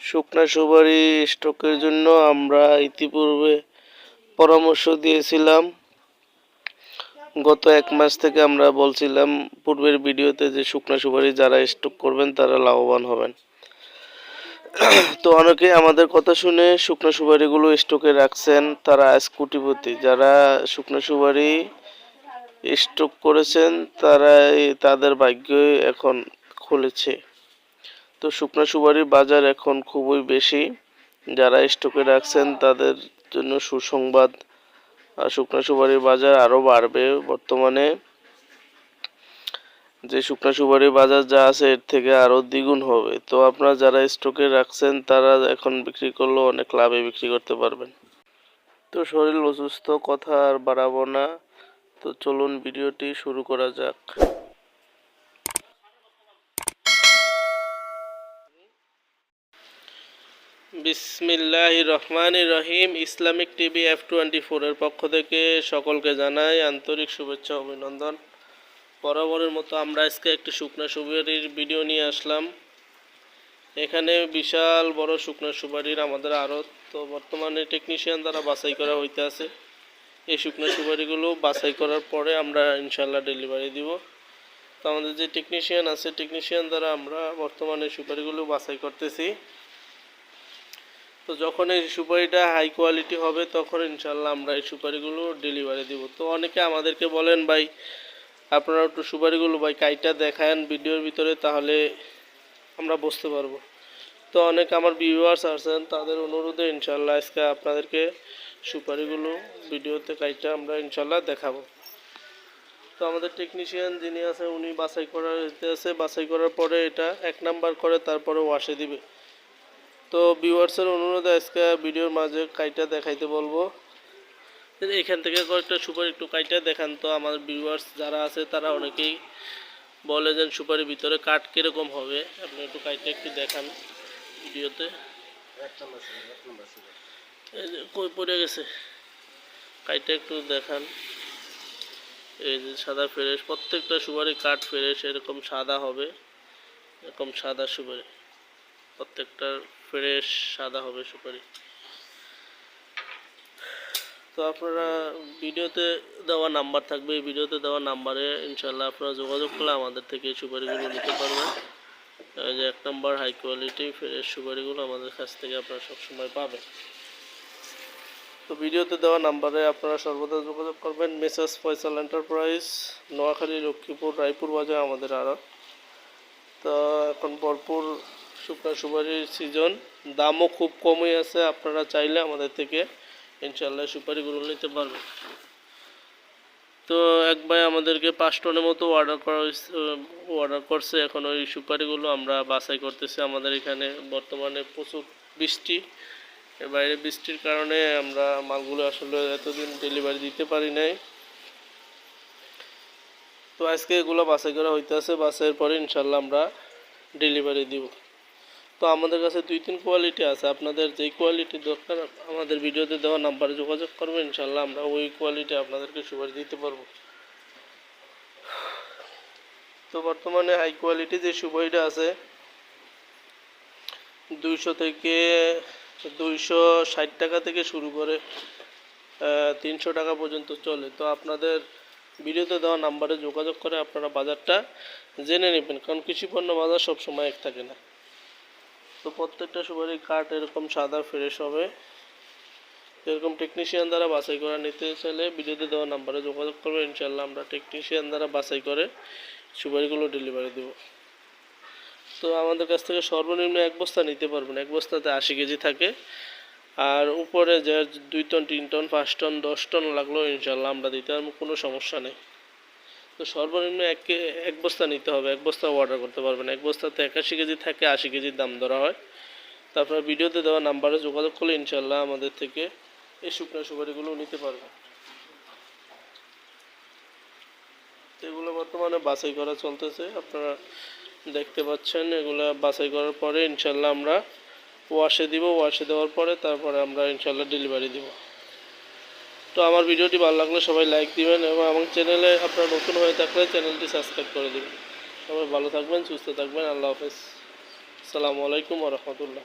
শুকনা সুপারি স্টকের জন্য আমরা ইতিপূর্বে পরামর্শ দিয়েছিলাম। গত এক মাস থেকে আমরা বলছিলাম, পূর্বের ভিডিওতে যে শুকনা সুপারি যারা স্টক করবেন, তারা লাভবান হবেন। তো অনেকে আমাদের কথা শুনে শুকনো সুপারিগুলো স্টকে রাখছেন। তারা আজ কোটিপতি যারা শুকনো সুপারি স্টক করেছেন তারা তাদের ভাগ্য এখন খুলেছে। তো শুকনো সুপারির বাজার এখন খুবই বেশি। যারা স্টকে রাখছেন তাদের জন্য সুসংবাদ শুকনো সুপারির বাজার আরও বাড়বে বর্তমানে। যে শুকনো সুপারির বাজার যা আছে এর থেকে আরও দ্বিগুণ হবে। তো আপনারা যারা স্টকে রাখছেন তারা এখন বিক্রি করলেও অনেক লাভে বিক্রি করতে পারবেন। তো শরীর অসুস্থ, কথা আর বাড়াবো না। তো চলুন ভিডিওটি শুরু করা যাক। বিসমিল্লাহ রহমান রহিম ইসলামিক টিভি এফ টোয়েন্টি ফোরের পক্ষ থেকে সকলকে জানাই আন্তরিক শুভেচ্ছা অভিনন্দন। বরাবরের মতো আমরা আজকে একটি শুকনো সুপারির ভিডিও নিয়ে আসলাম। এখানে বিশাল বড় শুকনো সুপারির আমাদের আড়ত। তো বর্তমানে টেকনিশিয়ান দ্বারা বাছাই করা হইতে আছে। এই শুকনো সুপারিগুলো বাছাই করার পরে আমরা ইনশাল্লাহ ডেলিভারি দিব। তো আমাদের যে টেকনিশিয়ান আছে টেকনিশিয়ান দ্বারা আমরা বর্তমানে সুপারিগুলো বাছাই করতেছি। তো যখন এই সুপারিটা হাই কোয়ালিটি হবে, তখন ইনশাল্লাহ আমরা এই সুপারিগুলো ডেলিভারি দিব। তো অনেকে আমাদেরকে বলেন, ভাই, আপনারা একটু সুপারিগুলো, ভাই কাইটা দেখান ভিডিওর ভিতরে, তাহলে আমরা বুঝতে পারব। তো অনেক আমার ভিউয়ার্স আছেন, তাদের অনুরোধে ইনশাল্লাহ আজকে আপনাদেরকে সুপারিগুলো, ভিডিওতে কাইটা আমরা ইনশাল্লাহ দেখাবো। তো আমাদের টেকনিশিয়ান যিনি আছে, উনি বাছাই করার আছে বাছাই করার পরে এটা এক নাম্বার করে, তারপরে ওয়াশে দিবে। তো ভিউয়ার্সের অনুরোধ আজকে ভিডিওর মাঝে কাইটা দেখাইতে বলব। এখান থেকে কয়েকটা সুপারি একটু কাইটা দেখান তো আমার ভিউয়ার্স যারা আছে তারা অনেকেই বলে যে সুপারির ভিতরে কাঠ কীরকম হবে। আপনি একটু কাইটা একটু দেখান ভিডিওতে। কই পড়ে গেছে? কাইটা একটু দেখান। এই যে সাদা ফ্রেশ, প্রত্যেকটা সুপারি কাঠ ফ্রেশ, এরকম সাদা হবে। এরকম সাদা সুপারি। প্রত্যেকটা ফ্রেশ সাদা হবে, সুপারি। তো আপনারা ভিডিওতে দেওয়া নাম্বার থাকবে, এই ভিডিওতে দেওয়া নাম্বারে ইনশাল্লাহ আপনারা যোগাযোগ করলে আমাদের থেকে এই সুপারিগুলো নিতে পারবেন। যে এক নম্বর হাই কোয়ালিটি ফ্রেশ সুপারিগুলো আমাদের কাছ থেকে আপনারা সবসময় পাবেন। তো ভিডিওতে দেওয়া নাম্বারে আপনারা সর্বদা যোগাযোগ করবেন। মেসার্স ফয়সাল এন্টারপ্রাইজ, নোয়াখালী, লক্ষ্মীপুর, রায়পুর বাজার, আমাদের আরও তো এখন ভরপুর শুকনা সুপারির সিজন, দামও খুব কমই আছে, আপনারা চাইলে আমাদের থেকে ইনশাল্লাহ সুপারিগুলো নিতে পারবেন। তো এক ভাই আমাদেরকে পাঁচ টনের মতো অর্ডার করা হয়েছে অর্ডার করছে, এখন ওই সুপারিগুলো আমরা বাছাই করতেছি। আমাদের এখানে বর্তমানে প্রচুর বৃষ্টি। বাইরে বৃষ্টির কারণে আমরা মালগুলো আসলে এতদিন ডেলিভারি দিতে পারি নাই। তো আজকে এগুলো বাছাই করা হইতেছে, বাছাইয়ের পরে ইনশাল্লাহ আমরা ডেলিভারি দিব। তো আমাদের কাছে দুই, তিন কোয়ালিটি আছে। আপনাদের যেই কোয়ালিটি দরকার, আমাদের ভিডিওতে দেওয়া নাম্বারে যোগাযোগ করবেন ইনশাল্লাহ আমরা ওই কোয়ালিটি আপনাদেরকে সুপারিশ দিতে পারব। তো বর্তমানে হাই কোয়ালিটি যে সুপারিটা আছে, দুইশো থেকে দুইশো ষাট টাকা থেকে শুরু করে তিনশো টাকা পর্যন্ত চলে। তো আপনাদের ভিডিওতে দেওয়া নাম্বারে যোগাযোগ করে আপনারা বাজারটা জেনে নেবেন, কারণ কৃষি পণ্য বাজার সবসময় এক থাকে না। তো প্রত্যেকটা সুপারি কাঠ এরকম সাদা ফ্রেশ হবে। এরকম টেকনিশিয়ান দ্বারা বাছাই করা নিতে চাইলে ভিডিওতে দেওয়া নাম্বারে যোগাযোগ করবে ইনশাল্লাহ আমরা টেকনিশিয়ান দ্বারা বাছাই করে সুপারিগুলো ডেলিভারি দেব। তো আমাদের কাছ থেকে সর্বনিম্ন এক বস্তা নিতে পারবেন। এক বস্তাতে আশি কেজি থাকে। আর উপরে যে দুই টন, তিন টন, পাঁচ টন, দশ টন লাগল ইনশাল্লাহ আমরা দিতে পারব, কোনো সমস্যা নেই। তো সর্বনিম্ন এক এক বস্তা নিতে হবে, এক বস্তা অর্ডার করতে পারবেন। এক বস্তাতে একাশি কেজি থাকে আশি কেজির দাম ধরা হয়। তারপর ভিডিওতে দেওয়া নাম্বারে যোগাযোগ করলে ইনশাল্লাহ আমাদের থেকে এই শুকনো সুপারিগুলো নিতে পারবেন। এগুলো বর্তমানে বাছাই করা চলতেছে। আপনারা দেখতে পাচ্ছেন, এগুলো বাছাই করার পরে ইনশাল্লাহ আমরা ওয়াশে দিব। ওয়াশে দেওয়ার পরে তারপরে আমরা ইনশাল্লাহ ডেলিভারি দিব। তো আমার ভিডিওটি ভালো লাগলে সবাই লাইক দিবেন এবং আমার চ্যানেলে আপনারা নতুন হয়ে থাকলে চ্যানেলটি সাবস্ক্রাইব করে দেবেন। সবাই ভালো থাকবেন, সুস্থ থাকবেন, আল্লাহ হাফেজ। আসসালামু আলাইকুম রহমতুল্লাহ।